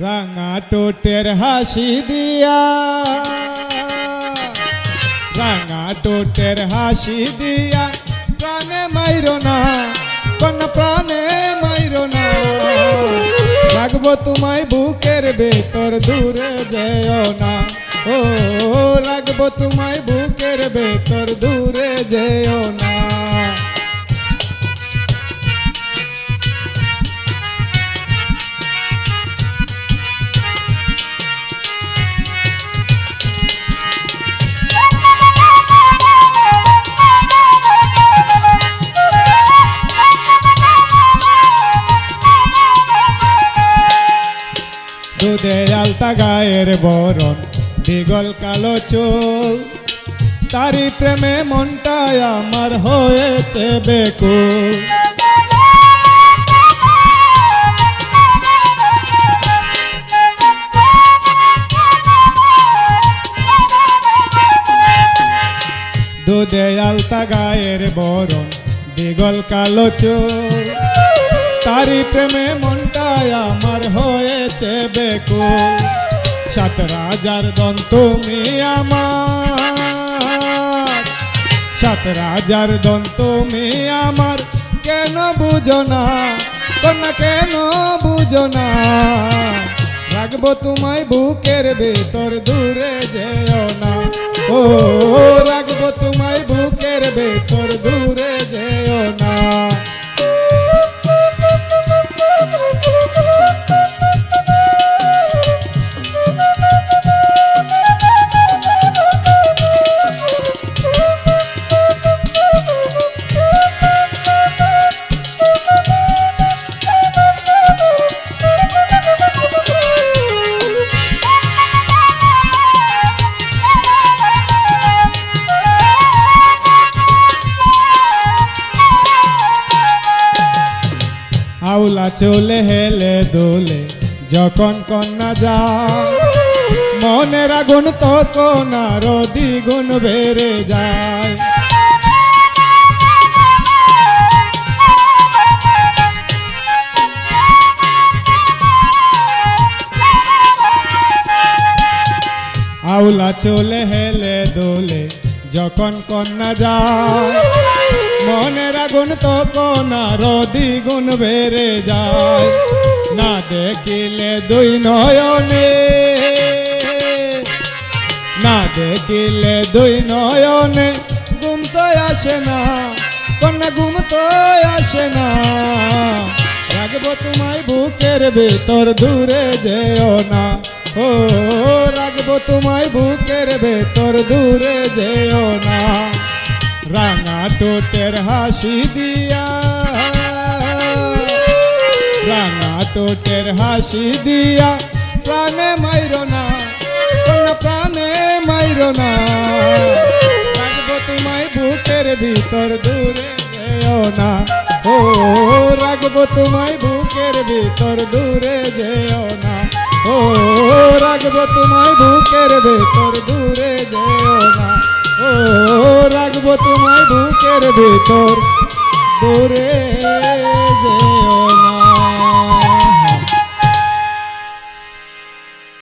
রাঙা টোটের হাসি দিয়া। রাঙা টোটের হাসি দিয়া। প্রাণে মাইরো না, কোন প্রাণে মাইরো না। রাখব তোমায় বুকের ভেতর, দূরে যেও না। ও, রাখব তোমায় বুকের ভেতর, দূরে যেও না। দুধে আলতা গায়ের বরণ, দিগল কালো চুল। তারি প্রেমে মনটায় আমার হয়েছে বেকুল। দুধে আলতা গায়ের বরণ, দিগল কালো চুল। তারি প্রেমে মনটায় আমার হয়েছে বেকুল। সাত রাজার দন তুমি আমার। সাত রাজার দন তুমি আমার। কেন বুঝো না? কন্যা, কেন বুঝো না? রাখব তোমায় বুকের ভেতর, দূরে যেও না। ও আউলা চলে হেলে দোলে, যখন কন্যা যা মনের আগুন তখন আরও দ্বিগুণ বেড়ে যায়। আউলা চলে হেলে দোলে, যখন কন্যা যায় মনের আগুন তখন আরও দ্বিগুণ বেড়ে যায়। না দেখিলে দুই নয়নে, না দেখিলে দুই নয়নে ঘুম তো আসে না, কন্যা ঘুম তো আসে না। রাখব তোমায় বুকের ভেতর দূরে যেও না, ও রাখব তোমায় বুকের ভেতর দূরে যেও না। রাঙা টোটের হাসি দিয়া। রাঙা টোটের হাসি দিয়া প্রাণে মাইরো না কোন প্রাণে মাইরো না। রাখব তোমায় বুকের ভিতর, দূরে যেও না। ও, রাখব তোমায় বুকের ভিতর, দূরে যেও না। ও, রাখব তোমায় বুকের ভেতর, দূরে যেও না। রাখব তোমায় বুকের ভেতর দূরে।